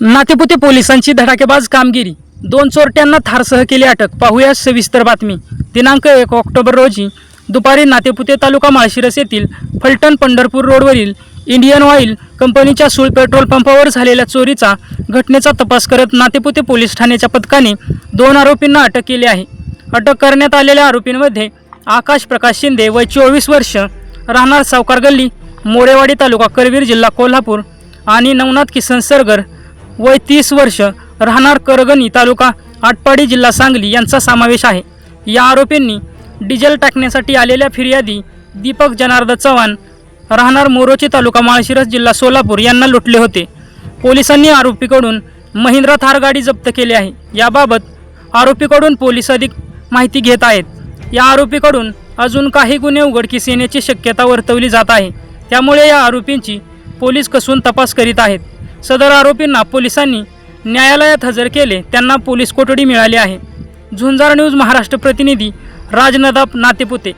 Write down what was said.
नातेपुते पोलिसांची धडाकेबाज कामगिरी. दोन चोरट्यांना थारसह केली अटक. पाहूया सविस्तर बातमी. दिनांक एक ऑक्टोबर रोजी दुपारी नातेपुते तालुका माळशिरस येथील फलटण पंढरपूर रोडवरील इंडियन ऑइल कंपनीच्या सूळ पेट्रोल पंपावर झालेल्या चोरीचा घटनेचा तपास करत नातेपुते पोलीस ठाण्याच्या पथकाने दोन आरोपींना अटक केली आहे. अटक करण्यात आलेल्या आरोपींमध्ये आकाश प्रकाश शिंदे वय चोवीस वर्ष राहणार सावकार गल्ली मोरेवाडी तालुका करवीर जिल्हा कोल्हापूर आणि नवनाथ किसन सरगर वय तीस वर्ष राहणार करगणी तालुका आटपाडी जिल्हा सांगली यांचा समावेश आहे. या आरोपींनी डिझेल टाकण्यासाठी आलेल्या फिर्यादी दीपक जनार्द चव्हाण राहणार मोरोची तालुका माळशिरस जिल्हा सोलापूर यांना लुटले होते. पोलिसांनी आरोपीकडून महिंद्रा थार गाडी जप्त केली आहे. याबाबत आरोपीकडून पोलीस अधिक माहिती घेत आहेत. या आरोपीकडून अजून काही गुन्हे उघडकीस येण्याची शक्यता वर्तवली जात आहे. त्यामुळे या आरोपींची पोलीस कसून तपास करीत आहेत. सदर आरोपींना पोलिसांनी न्यायालयात हजर केले. त्यांना पोलीस कोठडी मिळाली आहे. झुंजार न्यूज महाराष्ट्र प्रतिनिधी राजनदाब नातेपुते.